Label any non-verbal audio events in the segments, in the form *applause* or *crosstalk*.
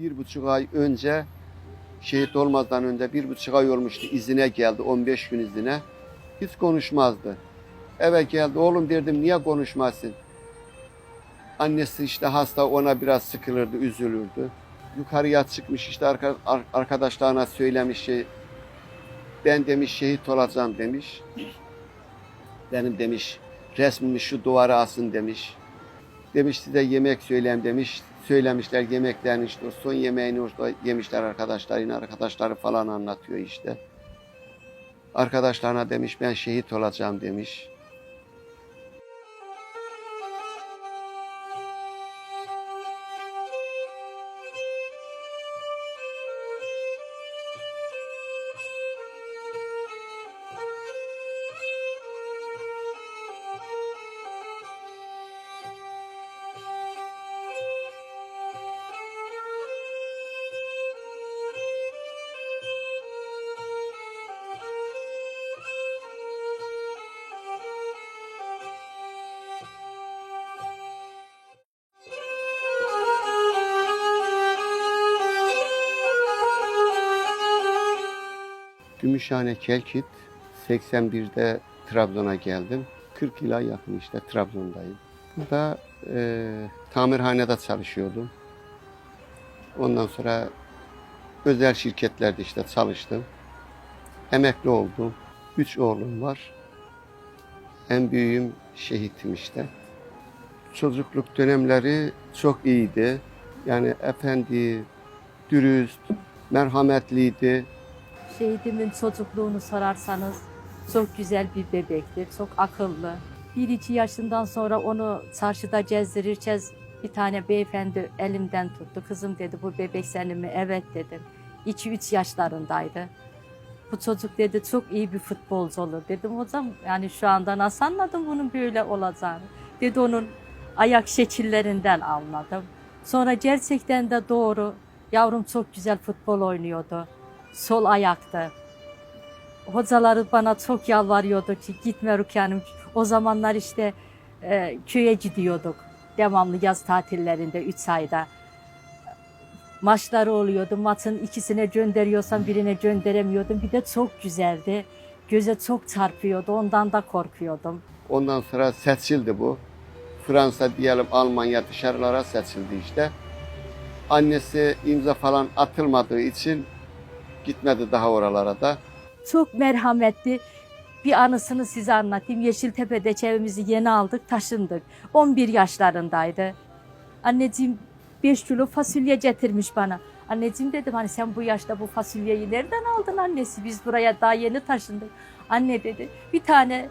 bir buçuk ay önce şehit olmadan önce bir buçuk ay olmuştu izine geldi 15 gün izine. Hiç konuşmazdı. Eve geldi oğlum derdim niye konuşmasın? Annesi işte hasta ona biraz sıkılırdı, üzülürdü. Yukarıya çıkmış işte arka- ar- arkadaşlarına söylemiş şey ben demiş şehit olacağım demiş. Benim demiş resmimi şu duvara asın demiş. Demiş size yemek söyleyeyim demiş. Söylemişler yemeklerini işte son yemeğini orada yemişler arkadaşlar. Yine arkadaşları falan anlatıyor işte. Arkadaşlarına demiş ben şehit olacağım demiş. Gümüşhane Kelkit 81'de Trabzon'a geldim. 40 yıla yakın işte Trabzon'dayım. Burada e, tamirhanede çalışıyordum. Ondan sonra özel şirketlerde işte çalıştım. Emekli oldum. Üç oğlum var. En büyüğüm şehitim işte. Çocukluk dönemleri çok iyiydi. Yani efendi, dürüst, merhametliydi. Şehidimin çocukluğunu sorarsanız çok güzel bir bebektir, çok akıllı. Bir iki yaşından sonra onu çarşıda gezdirirken bir tane beyefendi elimden tuttu. Kızım dedi bu bebek senin mi? Evet dedim. 2-3 yaşlarındaydı. Bu çocuk dedi çok iyi bir futbolcu olur. Dedim hocam yani şu anda nasıl anladım bunun böyle olacağını. Dedi onun ayak şekillerinden anladım. Sonra gerçekten de doğru. Yavrum çok güzel futbol oynuyordu sol ayaktı. Hocaları bana çok yalvarıyordu ki gitme Rukiye. O zamanlar işte e, köye gidiyorduk. Devamlı yaz tatillerinde 3 ayda. Maçları oluyordu. Maçın ikisine gönderiyorsam birine gönderemiyordum. Bir de çok güzeldi. Göze çok çarpıyordu. Ondan da korkuyordum. Ondan sonra seçildi bu. Fransa diyelim Almanya dışarılara seçildi işte. Annesi imza falan atılmadığı için gitmedi daha oralara da. Çok merhametli. Bir anısını size anlatayım. Yeşiltepe'de evimizi yeni aldık, taşındık. 11 yaşlarındaydı. Anneciğim 5 kilo fasulye getirmiş bana. Anneciğim dedim hani sen bu yaşta bu fasulyeyi nereden aldın annesi? Biz buraya daha yeni taşındık. Anne dedi bir tane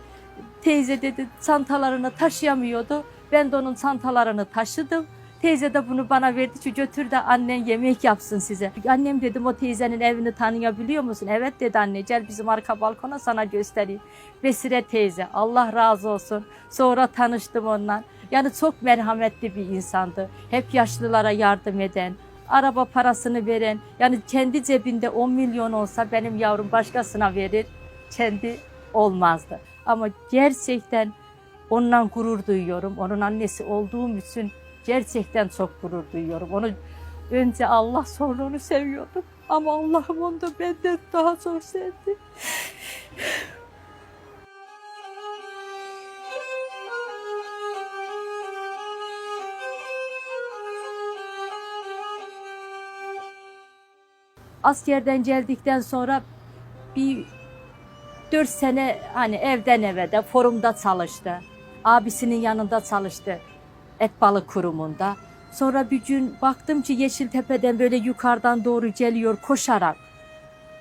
teyze dedi çantalarını taşıyamıyordu. Ben de onun çantalarını taşıdım. Teyze de bunu bana verdi ki götür de annen yemek yapsın size. Annem dedim o teyzenin evini tanıyabiliyor musun? Evet dedi anne gel bizim arka balkona sana göstereyim. Vesile teyze Allah razı olsun. Sonra tanıştım ondan. Yani çok merhametli bir insandı. Hep yaşlılara yardım eden, araba parasını veren. Yani kendi cebinde 10 milyon olsa benim yavrum başkasına verir. Kendi olmazdı. Ama gerçekten ondan gurur duyuyorum. Onun annesi olduğum için gerçekten çok gurur duyuyorum. Onu önce Allah sonra onu seviyordum. Ama Allah'ım onu da benden daha çok sevdi. Askerden geldikten sonra bir dört sene hani evden eve de forumda çalıştı. Abisinin yanında çalıştı. Et balık kurumunda. Sonra bir gün baktım ki Yeşiltepe'den böyle yukarıdan doğru geliyor koşarak.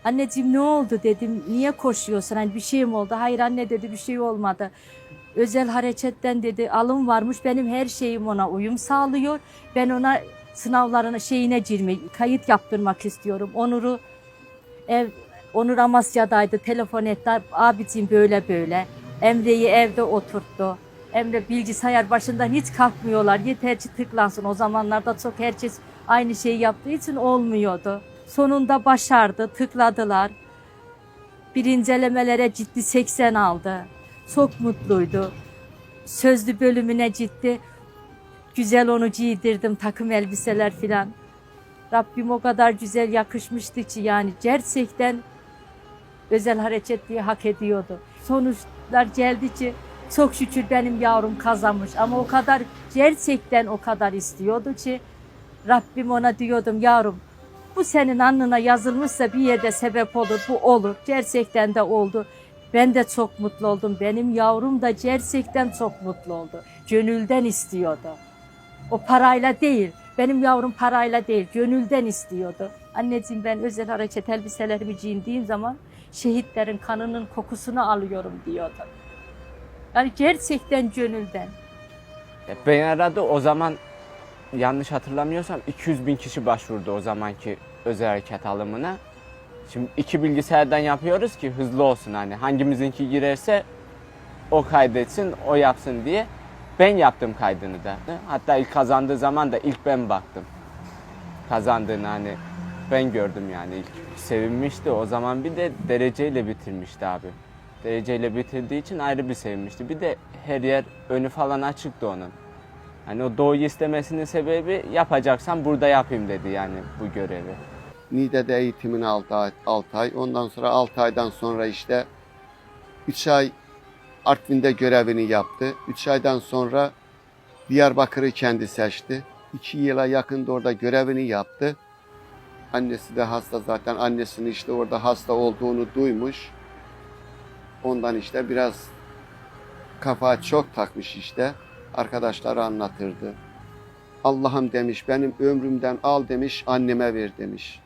Anneciğim ne oldu dedim. Niye koşuyorsun? Hani bir şey mi oldu? Hayır anne dedi bir şey olmadı. Özel hareketten dedi alım varmış. Benim her şeyim ona uyum sağlıyor. Ben ona sınavlarına şeyine girmek, kayıt yaptırmak istiyorum. Onur'u ev Onur Amasya'daydı. Telefon etti. Abicim böyle böyle. Emre'yi evde oturttu. Emre bilgisayar başından hiç kalkmıyorlar. Yeter ki tıklansın. O zamanlarda çok herkes aynı şeyi yaptığı için olmuyordu. Sonunda başardı. Tıkladılar. Birinci elemelere ciddi 80 aldı. Çok mutluydu. Sözlü bölümüne ciddi. Güzel onu giydirdim. Takım elbiseler filan. Rabbim o kadar güzel yakışmıştı ki yani gerçekten özel hareketliği hak ediyordu. Sonuçlar geldi ki çok şükür benim yavrum kazanmış ama o kadar gerçekten o kadar istiyordu ki Rabbim ona diyordum yavrum bu senin alnına yazılmışsa bir yerde sebep olur bu olur. Gerçekten de oldu. Ben de çok mutlu oldum. Benim yavrum da gerçekten çok mutlu oldu. Gönülden istiyordu. O parayla değil. Benim yavrum parayla değil, gönülden istiyordu. Anneciğim ben özel hareket elbiselerimi giyindiğim zaman şehitlerin kanının kokusunu alıyorum diyordu. Yani gerçekten gönülden. E, Ben aradı o zaman yanlış hatırlamıyorsam 200 bin kişi başvurdu o zamanki özel hareket alımına. Şimdi iki bilgisayardan yapıyoruz ki hızlı olsun hani hangimizinki girerse o kaydetsin, o yapsın diye. Ben yaptım kaydını da. Hatta ilk kazandığı zaman da ilk ben baktım. Kazandığını hani ben gördüm yani ilk. Sevinmişti o zaman bir de dereceyle bitirmişti abi. Dereceyle bitirdiği için ayrı bir sevinmişti. Bir de her yer önü falan açıktı onun. Hani o doğuyu istemesinin sebebi yapacaksan burada yapayım dedi yani bu görevi. Niğde'de eğitimini 6 ay, 6 ay. Ondan sonra 6 aydan sonra işte 3 ay Artvin'de görevini yaptı. 3 aydan sonra Diyarbakır'ı kendi seçti. 2 yıla yakın da orada görevini yaptı. Annesi de hasta zaten. Annesinin işte orada hasta olduğunu duymuş. Ondan işte biraz kafa çok takmış işte. Arkadaşları anlatırdı. Allah'ım demiş benim ömrümden al demiş anneme ver demiş.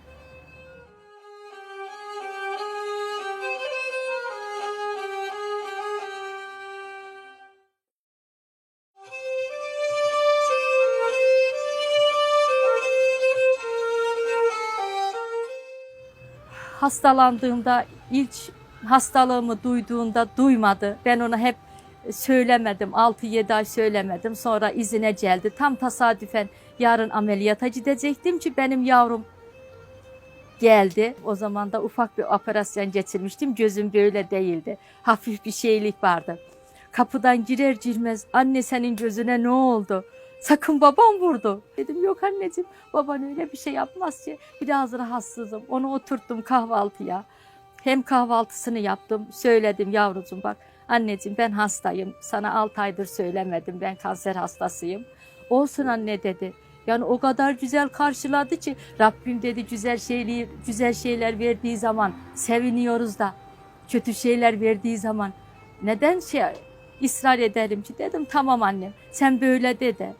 hastalandığımda ilk hastalığımı duyduğunda duymadı. Ben ona hep söylemedim. 6-7 ay söylemedim. Sonra izine geldi. Tam tesadüfen yarın ameliyata gidecektim ki benim yavrum geldi. O zaman da ufak bir operasyon geçirmiştim. Gözüm böyle değildi. Hafif bir şeylik vardı. Kapıdan girer girmez anne senin gözüne ne oldu? Sakın babam vurdu. Dedim yok anneciğim baban öyle bir şey yapmaz ki. Biraz rahatsızım. Onu oturttum kahvaltıya. Hem kahvaltısını yaptım. Söyledim yavrucuğum bak anneciğim ben hastayım. Sana 6 aydır söylemedim ben kanser hastasıyım. Olsun anne dedi. Yani o kadar güzel karşıladı ki Rabbim dedi güzel şeyleri, güzel şeyler verdiği zaman seviniyoruz da kötü şeyler verdiği zaman neden şey ısrar edelim ki dedim tamam annem sen böyle dedi.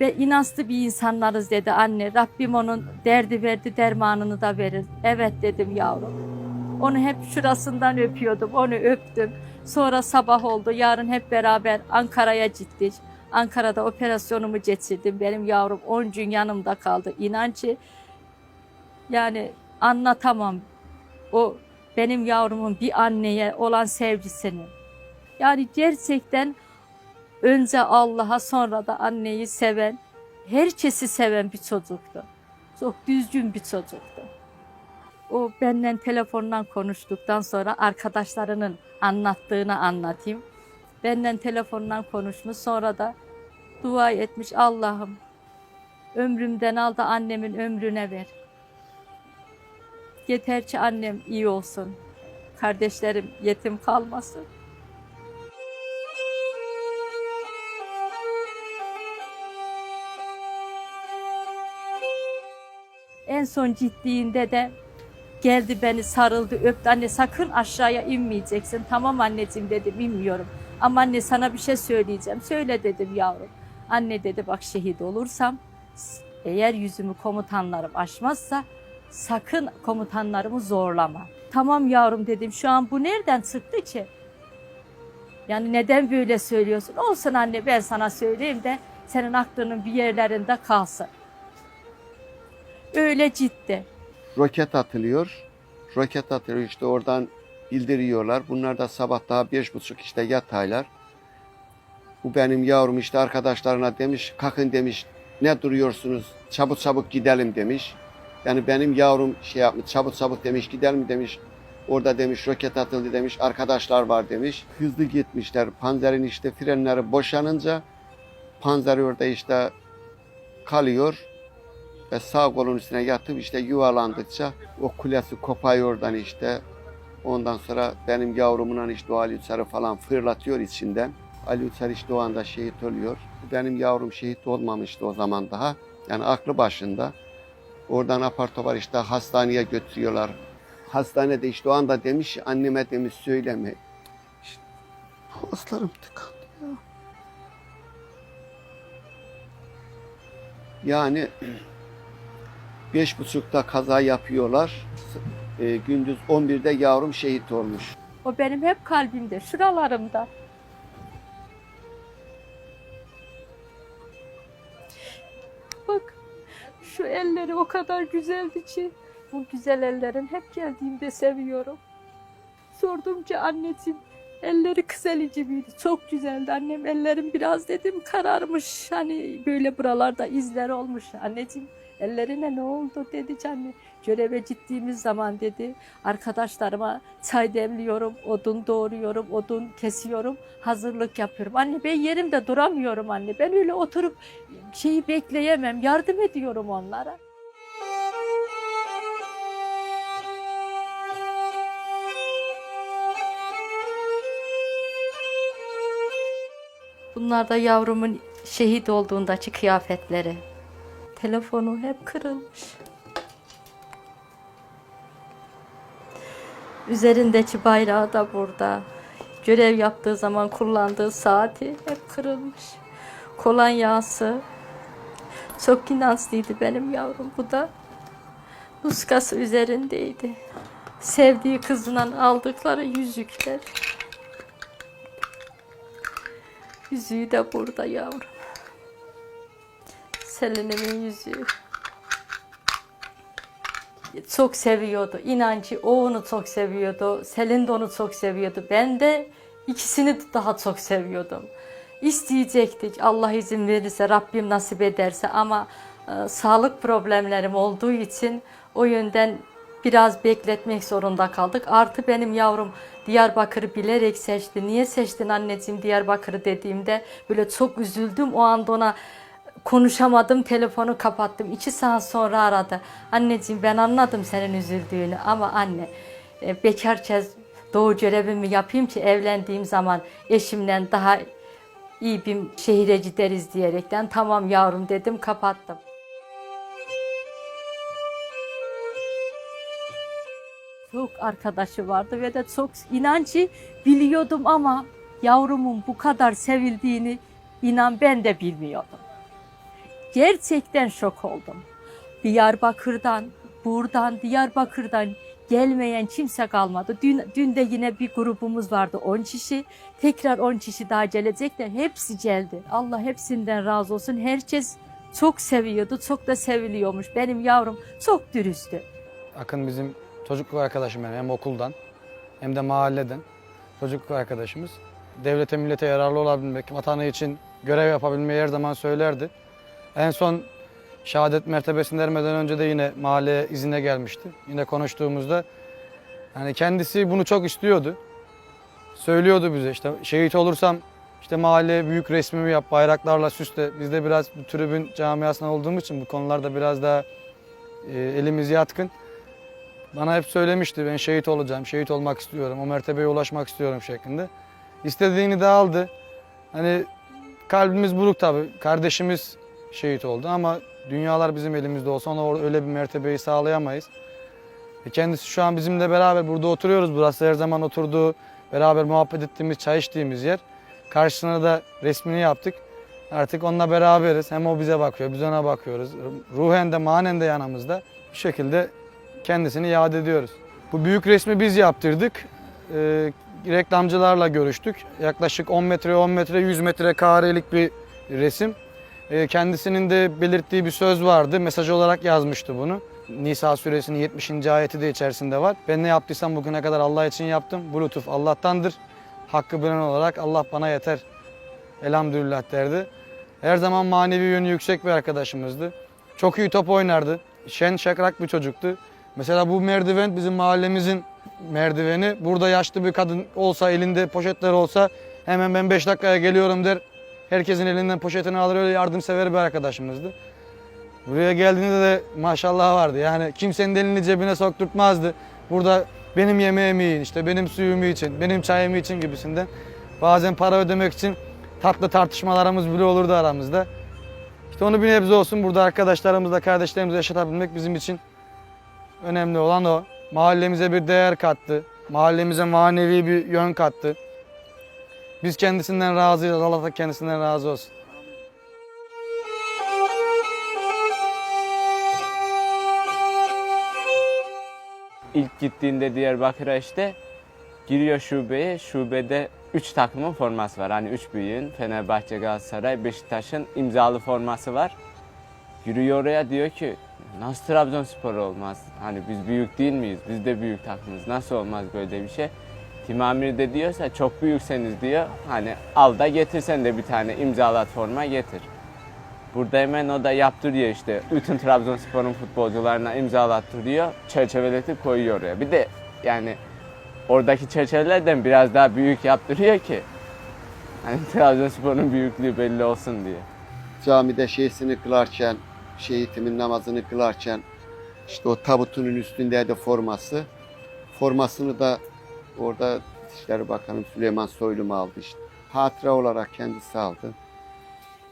Ve inançlı bir insanlarız dedi anne. Rabbim onun derdi verdi dermanını da verir. Evet dedim yavrum. Onu hep şurasından öpüyordum. Onu öptüm. Sonra sabah oldu. Yarın hep beraber Ankara'ya gittik. Ankara'da operasyonumu geçirdim. Benim yavrum 10 gün yanımda kaldı. İnan ki yani anlatamam. O benim yavrumun bir anneye olan sevgisini. Yani gerçekten önce Allah'a sonra da anneyi seven, herkesi seven bir çocuktu. Çok düzgün bir çocuktu. O benden telefondan konuştuktan sonra arkadaşlarının anlattığını anlatayım. Benden telefondan konuşmuş sonra da dua etmiş Allah'ım ömrümden al da annemin ömrüne ver. Yeter ki annem iyi olsun. Kardeşlerim yetim kalmasın. En son gittiğinde de geldi beni sarıldı öptü. Anne sakın aşağıya inmeyeceksin. Tamam anneciğim dedim inmiyorum. Ama anne sana bir şey söyleyeceğim. Söyle dedim yavrum. Anne dedi bak şehit olursam eğer yüzümü komutanlarım aşmazsa sakın komutanlarımı zorlama. Tamam yavrum dedim şu an bu nereden çıktı ki? Yani neden böyle söylüyorsun? Olsun anne ben sana söyleyeyim de senin aklının bir yerlerinde kalsın. Öyle ciddi. roket atılıyor. Roket atılıyor işte oradan bildiriyorlar. Bunlar da sabah daha beş buçuk işte yataylar. Bu benim yavrum işte arkadaşlarına demiş kalkın demiş ne duruyorsunuz çabuk çabuk gidelim demiş. Yani benim yavrum şey yapmış çabuk çabuk demiş gidelim demiş. Orada demiş roket atıldı demiş arkadaşlar var demiş. Hızlı gitmişler. Panzerin işte frenleri boşanınca panzer orada işte kalıyor. Ve sağ kolun üstüne yatıp işte yuvarlandıkça o kulesi kopay oradan işte. Ondan sonra benim yavrumun işte o Ali Uçar'ı falan fırlatıyor içinden. Ali Uçar işte o anda şehit oluyor. Benim yavrum şehit olmamıştı o zaman daha. Yani aklı başında. Oradan apar topar işte hastaneye götürüyorlar. Hastanede işte o anda demiş anneme demiş söyleme. İşte, tıkandı ya. Yani beş buçukta kaza yapıyorlar. E, gündüz 11'de yavrum şehit olmuş. O benim hep kalbimde, şuralarımda. Bak şu elleri o kadar güzeldi ki. Bu güzel ellerin hep geldiğimde seviyorum. Sordum ki anneciğim elleri kıselici miydi? Çok güzeldi annem ellerim biraz dedim kararmış. Hani böyle buralarda izler olmuş. Anneciğim ellerine ne oldu dedi anne. Göreve gittiğimiz zaman dedi arkadaşlarıma çay demliyorum, odun doğruyorum, odun kesiyorum, hazırlık yapıyorum. Anne ben yerimde duramıyorum anne. Ben öyle oturup şeyi bekleyemem. Yardım ediyorum onlara. Bunlar da yavrumun şehit olduğundaki kıyafetleri. Telefonu hep kırılmış. Üzerindeki bayrağı da burada. Görev yaptığı zaman kullandığı saati hep kırılmış. Kolonyası. Çok inançlıydı benim yavrum. Bu da nuskası üzerindeydi. Sevdiği kızından aldıkları yüzükler. Yüzüğü de burada yavrum. Selin'imin yüzüğü. Çok seviyordu. İnancı o onu çok seviyordu. Selin de onu çok seviyordu. Ben de ikisini daha çok seviyordum. İsteyecektik Allah izin verirse Rabbim nasip ederse ama e, sağlık problemlerim olduğu için o yönden biraz bekletmek zorunda kaldık. Artı benim yavrum Diyarbakır'ı bilerek seçti. Niye seçtin anneciğim Diyarbakır'ı dediğimde böyle çok üzüldüm. O anda ona konuşamadım, telefonu kapattım. İki saat sonra aradı. Anneciğim ben anladım senin üzüldüğünü ama anne e, bekar kez doğu görevimi yapayım ki evlendiğim zaman eşimle daha iyi bir şehire gideriz diyerekten tamam yavrum dedim kapattım. Çok arkadaşı vardı ve de çok inancı biliyordum ama yavrumun bu kadar sevildiğini inan ben de bilmiyordum. Gerçekten şok oldum. Diyarbakır'dan, buradan, Diyarbakır'dan gelmeyen kimse kalmadı. Dün, dün de yine bir grubumuz vardı 10 kişi. Tekrar 10 kişi daha gelecekler. Hepsi geldi. Allah hepsinden razı olsun. Herkes çok seviyordu. Çok da seviliyormuş. Benim yavrum çok dürüsttü. Akın bizim çocukluk arkadaşım yani hem okuldan hem de mahalleden çocukluk arkadaşımız. Devlete millete yararlı olabilmek, vatanı için görev yapabilmeyi her zaman söylerdi. En son şehadet mertebesini ermeden önce de yine mahalleye izine gelmişti. Yine konuştuğumuzda yani kendisi bunu çok istiyordu. Söylüyordu bize işte şehit olursam işte mahalleye büyük resmimi yap, bayraklarla süsle. Biz de biraz tribün camiasından olduğumuz için bu konularda biraz daha e, elimiz yatkın. Bana hep söylemişti ben şehit olacağım, şehit olmak istiyorum, o mertebeye ulaşmak istiyorum şeklinde. İstediğini de aldı. Hani kalbimiz buruk tabii. Kardeşimiz şehit oldu ama dünyalar bizim elimizde olsa ona öyle bir mertebeyi sağlayamayız. E kendisi şu an bizimle beraber burada oturuyoruz. Burası her zaman oturduğu, beraber muhabbet ettiğimiz, çay içtiğimiz yer. Karşısına da resmini yaptık. Artık onunla beraberiz. Hem o bize bakıyor, biz ona bakıyoruz. Ruhen de manen de yanımızda. Bu şekilde kendisini yad ediyoruz. Bu büyük resmi biz yaptırdık. Ee, reklamcılarla görüştük. Yaklaşık 10 metre, 10 metre, 100 metre karelik bir resim. Ee, kendisinin de belirttiği bir söz vardı. Mesaj olarak yazmıştı bunu. Nisa suresinin 70. ayeti de içerisinde var. Ben ne yaptıysam bugüne kadar Allah için yaptım. Bu lütuf Allah'tandır. Hakkı bilen olarak Allah bana yeter. Elhamdülillah derdi. Her zaman manevi yönü yüksek bir arkadaşımızdı. Çok iyi top oynardı. Şen şakrak bir çocuktu. Mesela bu merdiven bizim mahallemizin merdiveni. Burada yaşlı bir kadın olsa elinde poşetler olsa hemen ben 5 dakikaya geliyorum der. Herkesin elinden poşetini alır öyle yardımsever bir arkadaşımızdı. Buraya geldiğinde de maşallah vardı. Yani kimsenin elini cebine sokturtmazdı. Burada benim yemeğimi yiyin, işte benim suyumu için, benim çayımı için gibisinden. Bazen para ödemek için tatlı tartışmalarımız bile olurdu aramızda. İşte onu bir nebze olsun burada arkadaşlarımızla, kardeşlerimizle yaşatabilmek bizim için önemli olan o. Mahallemize bir değer kattı. Mahallemize manevi bir yön kattı. Biz kendisinden razıyız. Allah da kendisinden razı olsun. İlk gittiğinde Diyarbakır'a işte giriyor şubeye. Şubede 3 takımın forması var. Hani 3 büyüğün Fenerbahçe, Galatasaray, Beşiktaş'ın imzalı forması var. Giriyor oraya diyor ki nasıl Trabzonspor olmaz? Hani biz büyük değil miyiz? Biz de büyük takımız. Nasıl olmaz böyle bir şey? Tim Amir de diyorsa çok büyükseniz diyor. Hani al da getirsen de bir tane imzalat forma getir. Burada hemen o da yaptırıyor işte. Bütün Trabzonspor'un futbolcularına imzalattırıyor. Çerçeveletip koyuyor oraya. Bir de yani oradaki çerçevelerden biraz daha büyük yaptırıyor ki. Hani *laughs* Trabzonspor'un büyüklüğü belli olsun diye. Camide şeysini kılarken, şehitimin namazını kılarken işte o tabutunun üstünde de forması. Formasını da orada İçişleri Bakanı Süleyman Soylu mu aldı işte. Hatıra olarak kendisi aldı.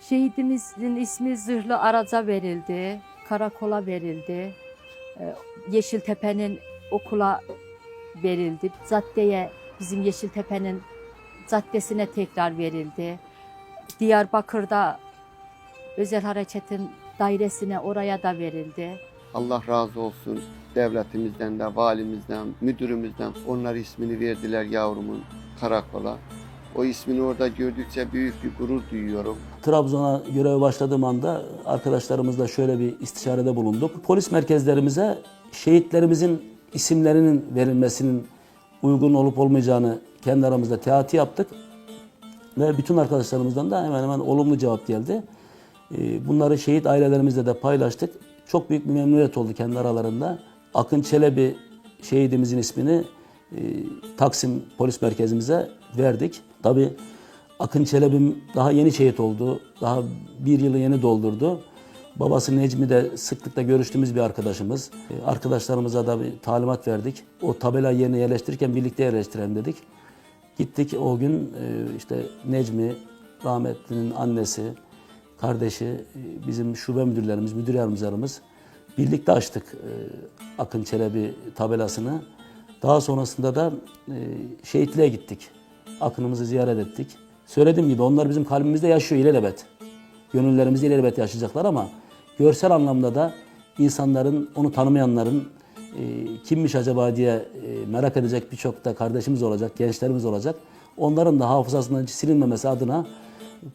Şehidimizin ismi zırhlı araca verildi, karakola verildi, e, Yeşiltepe'nin okula verildi, caddeye bizim Yeşiltepe'nin caddesine tekrar verildi. Diyarbakır'da özel hareketin dairesine oraya da verildi. Allah razı olsun devletimizden de, valimizden, müdürümüzden. Onlar ismini verdiler yavrumun karakola. O ismini orada gördükçe büyük bir gurur duyuyorum. Trabzon'a göreve başladığım anda arkadaşlarımızla şöyle bir istişarede bulunduk. Polis merkezlerimize şehitlerimizin isimlerinin verilmesinin uygun olup olmayacağını kendi aramızda teati yaptık. Ve bütün arkadaşlarımızdan da hemen hemen olumlu cevap geldi. Ee, Bunları şehit ailelerimizle de paylaştık. Çok büyük bir memnuniyet oldu kendi aralarında. Akın Çelebi şehidimizin ismini e, Taksim Polis Merkezimize verdik. Tabii Akın Çelebi'm daha yeni şehit oldu. Daha bir yılı yeni doldurdu. Babası Necmi de sıklıkla görüştüğümüz bir arkadaşımız. E, Arkadaşlarımıza da bir talimat verdik. O tabela yerine yerleştirirken birlikte yerleştirelim dedik. Gittik o gün e, işte Necmi, rahmetlinin annesi, kardeşi, e, bizim şube müdürlerimiz, müdür yardımcılarımız birlikte açtık e, Akın Çelebi tabelasını. Daha sonrasında da e, şehitliğe gittik. Akınımızı ziyaret ettik. Söylediğim gibi onlar bizim kalbimizde yaşıyor ilelebet. Gönüllerimizde ilelebet yaşayacaklar ama görsel anlamda da insanların, onu tanımayanların e, kimmiş acaba diye merak edecek birçok da kardeşimiz olacak, gençlerimiz olacak. Onların da hafızasından silinmemesi adına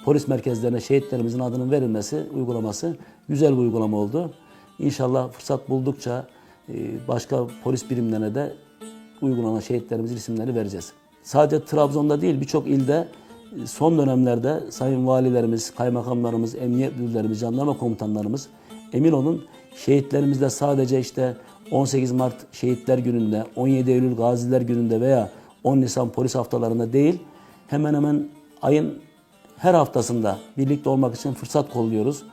polis merkezlerine şehitlerimizin adının verilmesi, uygulaması güzel bir uygulama oldu. İnşallah fırsat buldukça e, başka polis birimlerine de uygulanan şehitlerimizin isimlerini vereceğiz. Sadece Trabzon'da değil birçok ilde e, son dönemlerde sayın valilerimiz, kaymakamlarımız, emniyet müdürlerimiz, jandarma komutanlarımız emin olun şehitlerimizle sadece işte 18 Mart Şehitler Günü'nde, 17 Eylül Gaziler Günü'nde veya 10 Nisan polis haftalarında değil hemen hemen ayın her haftasında birlikte olmak için fırsat kolluyoruz.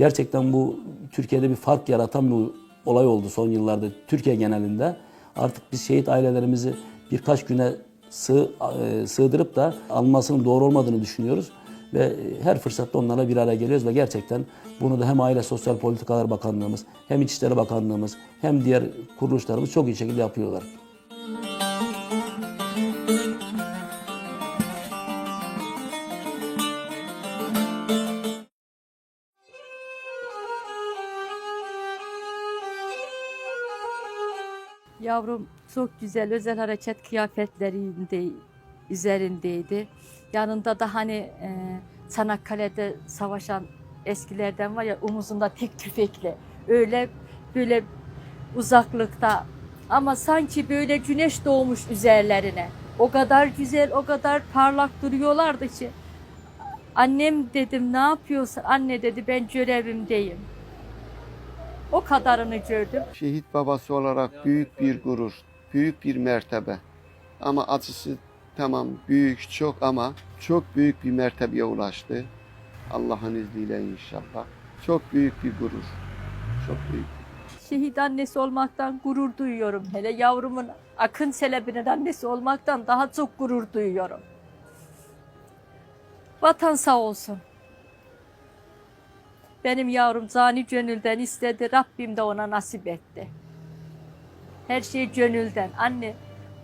Gerçekten bu Türkiye'de bir fark yaratan bir olay oldu son yıllarda Türkiye genelinde. Artık biz şehit ailelerimizi birkaç güne sığ, e, sığdırıp da almasının doğru olmadığını düşünüyoruz. Ve her fırsatta onlarla bir araya geliyoruz ve gerçekten bunu da hem Aile Sosyal Politikalar Bakanlığımız, hem İçişleri Bakanlığımız, hem diğer kuruluşlarımız çok iyi şekilde yapıyorlar. Yavrum çok güzel özel hareket kıyafetlerinde üzerindeydi. Yanında da hani e, Çanakkale'de savaşan eskilerden var ya omuzunda tek tüfekle öyle böyle uzaklıkta ama sanki böyle güneş doğmuş üzerlerine. O kadar güzel, o kadar parlak duruyorlardı ki. Annem dedim ne yapıyorsun? Anne dedi ben görevimdeyim. O kadarını gördüm. Şehit babası olarak büyük bir gurur, büyük bir mertebe. Ama acısı tamam büyük çok ama çok büyük bir mertebeye ulaştı. Allah'ın izniyle inşallah. Çok büyük bir gurur. Çok büyük. Şehit annesi olmaktan gurur duyuyorum. Hele yavrumun Akın Çelebi'nin annesi olmaktan daha çok gurur duyuyorum. Vatan sağ olsun. Benim yavrum cani gönülden istedi. Rabbim de ona nasip etti. Her şey gönülden. Anne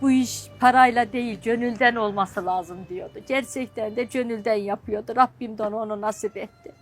bu iş parayla değil gönülden olması lazım diyordu. Gerçekten de gönülden yapıyordu. Rabbim de onu nasip etti.